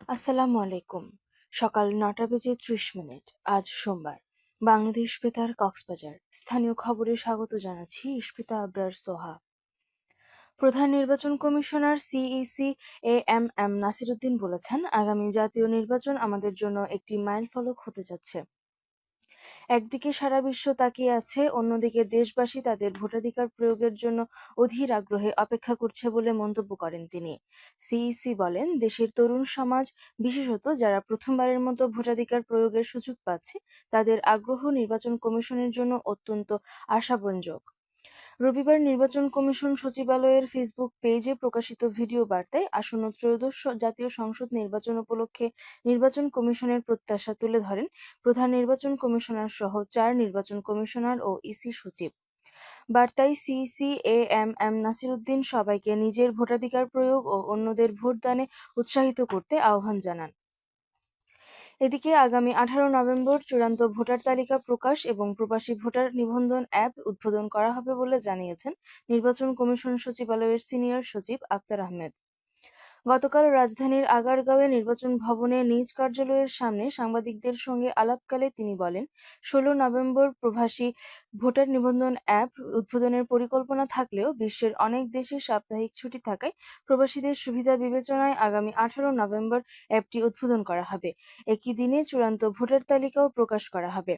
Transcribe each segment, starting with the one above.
আসসালামু আলাইকুম সকাল নটা বেজে ত্রিশ মিনিট, আজ সোমবার। বাংলাদেশ বেতার কক্সবাজার। স্থানীয় খবরে স্বাগত জানাচ্ছি ইস্পিতা আব্রার সোহা। প্রধান নির্বাচন commissioner CEC A M M Nasiruddin বলেছেন, আগামী জাতীয় নির্বাচন আমাদের জন্য একটি মাইল ফলক হতে যাচ্ছে। একদিকে সারা বিশ্ব তাকিয়ে আছে, অন্যদিকে দেশবাসী তাদের ভোটাধিকার প্রয়োগের জন্য অধীর আগ্রহে অপেক্ষা করছে বলে মন্তব্য করেন তিনি। সিইসি বলেন, দেশের তরুণ সমাজ, বিশেষত যারা প্রথমবারের মতো ভোটাধিকার প্রয়োগের সুযোগ পাচ্ছে, তাদের আগ্রহ নির্বাচন কমিশনের জন্য অত্যন্ত আশাব্যঞ্জক। রবিবার নির্বাচন কমিশন সচিবালয়ের ফেসবুক পেজে প্রকাশিত ভিডিও বার্তায় আসন্ন ত্রয়োদশ জাতীয় সংসদ নির্বাচন উপলক্ষে নির্বাচন কমিশনের প্রত্যাশা তুলে ধরেন প্রধান নির্বাচন কমিশনার সহ চার নির্বাচন কমিশনার ও ইসি সচিব। বার্তায় CC A M M Nasiruddin সবাইকে নিজের ভোটাধিকার প্রয়োগ ও অন্যদের ভোটদানে উৎসাহিত করতে আহ্বান জানান। এদিকে আগামী আঠারো নভেম্বর চূড়ান্ত ভোটার তালিকা প্রকাশ এবং প্রবাসী ভোটার নিবন্ধন অ্যাপ উদ্বোধন করা হবে বলে জানিয়েছেন নির্বাচন কমিশন সচিবালয়ের সিনিয়র সচিব আক্তার আহমেদ। গতকাল রাজধানীর আগারগাঁওয়ে নির্বাচন ভবনে নিজ কার্যালয়ের সামনে সাংবাদিকদের সঙ্গে আলাপকালে তিনি বলেন, ষোলো নভেম্বর প্রবাসী ভোটার নিবন্ধন অ্যাপ উদ্বোধনের পরিকল্পনা থাকলেও বিশ্বের অনেক দেশে সাপ্তাহিক ছুটি থাকায় প্রবাসীদের সুবিধা বিবেচনায় আগামী আঠারো নভেম্বর অ্যাপটি উদ্বোধন করা হবে। একই দিনে চূড়ান্ত ভোটার তালিকাও প্রকাশ করা হবে।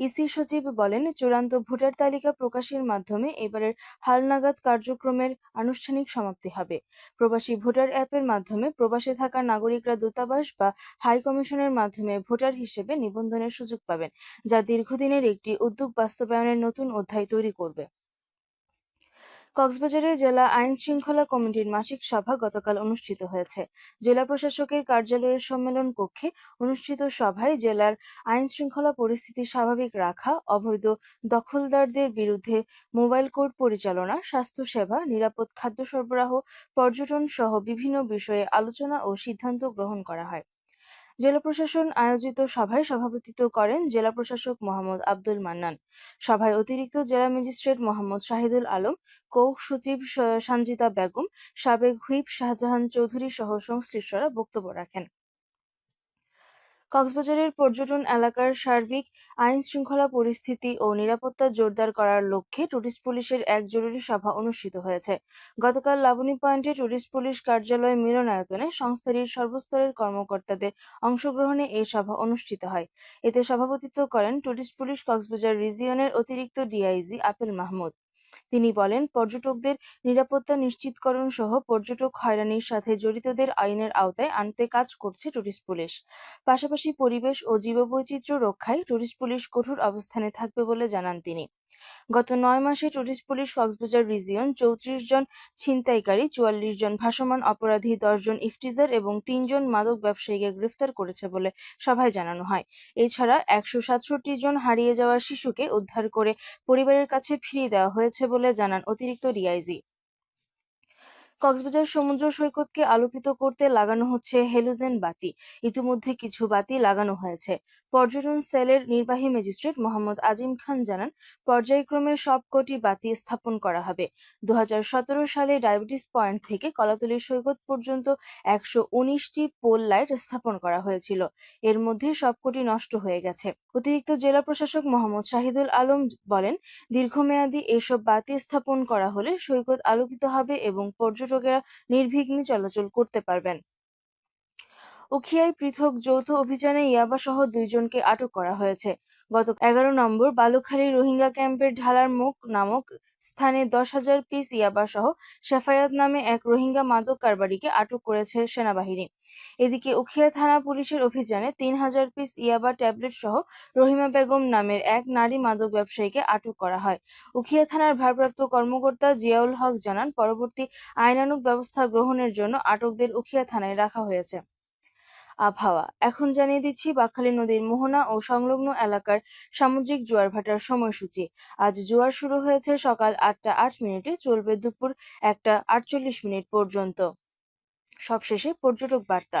ইসি সচিব বলেন, চূড়ান্ত ভোটার তালিকা প্রকাশের মাধ্যমে এবারের হালনাগাদ কার্যক্রমের আনুষ্ঠানিক সমাপ্তি হবে। প্রবাসী ভোটার অ্যাপের মাধ্যমে প্রবাসে থাকা নাগরিকরা দূতাবাস বা হাই কমিশনের মাধ্যমে ভোটার হিসেবে নিবন্ধনের সুযোগ পাবেন, যা দীর্ঘদিনের একটি উদ্যোগ বাস্তবায়নের নতুন অধ্যায় তৈরি করবে। কক্সবাজারে জেলা আইন শৃঙ্খলা কমিটির মাসিক সভা গতকাল অনুষ্ঠিত হয়েছে। জেলা প্রশাসকের কার্যালয়ের সম্মেলন কক্ষে অনুষ্ঠিত সভায় জেলার আইন শৃঙ্খলা পরিস্থিতি স্বাভাবিক রাখা, অবৈধ দখলদারদের বিরুদ্ধে মোবাইল কোর্ট পরিচালনা, স্বাস্থ্যসেবা, নিরাপদ খাদ্য সরবরাহ, পর্যটন সহ বিভিন্ন বিষয়ে আলোচনা ও সিদ্ধান্ত গ্রহণ করা হয়। জেলা প্রশাসন আয়োজিত সভায় সভাপতিত্ব করেন জেলা প্রশাসক মোহাম্মদ আব্দুল মান্নান। সভায় অতিরিক্ত জেলা ম্যাজিস্ট্রেট মোহাম্মদ শাহিদুল আলম, কৌক সচিব সঞ্জিতা বেগম, সাবেক হুইপ শাহজাহান চৌধুরী সহ সংশ্লিষ্টরা বক্তব্য রাখেন। কক্সবাজারের পর্যটন এলাকার সার্বিক আইন শৃঙ্খলা পরিস্থিতি ও নিরাপত্তা জোরদার করার লক্ষ্যে টুরিস্ট পুলিশের এক জরুরি সভা অনুষ্ঠিত হয়েছে। গতকাল লাবণী পয়েন্টে টুরিস্ট পুলিশ কার্যালয় মিলনায়তনে সংস্থাটির সর্বস্তরের কর্মকর্তাদের অংশগ্রহণে এই সভা অনুষ্ঠিত হয়। এতে সভাপতিত্ব করেন টুরিস্ট পুলিশ কক্সবাজার রিজিয়নের অতিরিক্ত ডিআইজি আপেল মাহমুদ। তিনি বলেন, পর্যটকদের নিরাপত্তা নিশ্চিতকরণ সহ পর্যটক হয়রানির সাথে জড়িতদের আইনের আওতায় আনতে কাজ করছে টুরিস্ট পুলিশ। পাশাপাশি পরিবেশ ও জীববৈচিত্র্য রক্ষায় টুরিস্ট পুলিশ কঠোর অবস্থানে থাকবে বলে জানান তিনি। গত নয় মাসে টুরিস্ট পুলিশ কক্সবাজার রিজিয়ন চৌত্রিশ জন ছিনতাইকারী, চুয়াল্লিশ জন ভাসমান অপরাধী, দশ জন ইফটিজার এবং তিনজন মাদক ব্যবসায়ীকে গ্রেফতার করেছে বলে সভায় জানানো হয়। এছাড়া একশো সাতষট্টি জন হারিয়ে যাওয়া শিশুকে উদ্ধার করে পরিবারের কাছে ফিরিয়ে দেওয়া হয়েছে বলে জানান অতিরিক্ত ডিআইজি। কক্সবাজার সমুদ্র সৈকতকে আলোকিত করতে লাগানো হচ্ছে হেলোজেন বাতি। ইতিমধ্যে কিছু বাতি লাগানো হয়েছে। পর্যটন সেলের নির্বাহী ম্যাজিস্ট্রেট মোহাম্মদ আজিম খান জানান, পর্যায়ক্রমে সবকটি বাতি স্থাপন করা হবে। দু সালে ডায়াবেটিস পয়েন্ট থেকে কলাতলি সৈকত পর্যন্ত একশো উনিশটি পোল লাইট স্থাপন করা হয়েছিল। এর মধ্যে সবকটি নষ্ট হয়ে গেছে। অতিরিক্ত জেলা প্রশাসক মোহাম্মদ শাহিদুল আলম বলেন, দীর্ঘমেয়াদী এসব বাতি স্থাপন করা হলে সৈকত আলোকিত হবে এবং পর্যটকেরা নির্বিঘ্নে চলাচল করতে পারবেন। উখিয়ায় পৃথক যৌথ অভিযানে ইয়াবাসহ দুইজনকে আটক করা হয়েছে। গত এগারো নম্বর বালুখালী রোহিঙ্গা ক্যাম্পের ঢালার মুখ নামক স্থানে দশ হাজার পিস ইয়াবাসহ শেফায়াত নামে এক রোহিঙ্গা মাদক কারবারিকে আটক করেছে সেনাবাহিনী। এদিকে উখিয়া থানা পুলিশের অভিযানে তিন হাজার পিস ইয়াবা ট্যাবলেট সহ রহিমা বেগম নামের এক নারী মাদক ব্যবসায়ীকে আটক করা হয়। উখিয়া থানার ভারপ্রাপ্ত কর্মকর্তা জিয়াউল হক জানান, পরবর্তী আইনানুগ ব্যবস্থা গ্রহণের জন্য আটকদের উখিয়া থানায় রাখা হয়েছে। আবহাওয়া। এখন জানিয়ে দিচ্ছি, বাকখালী নদীর মোহনা ও সংলগ্ন এলাকার সামুদ্রিক জোয়ার ভাটার সময়সূচি। আজ জোয়ার শুরু হয়েছে সকাল আটটা আট মিনিটে, চলবে দুপুর একটা আটচল্লিশ মিনিট পর্যন্ত। সবশেষে পর্যটক বার্তা।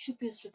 şüphesi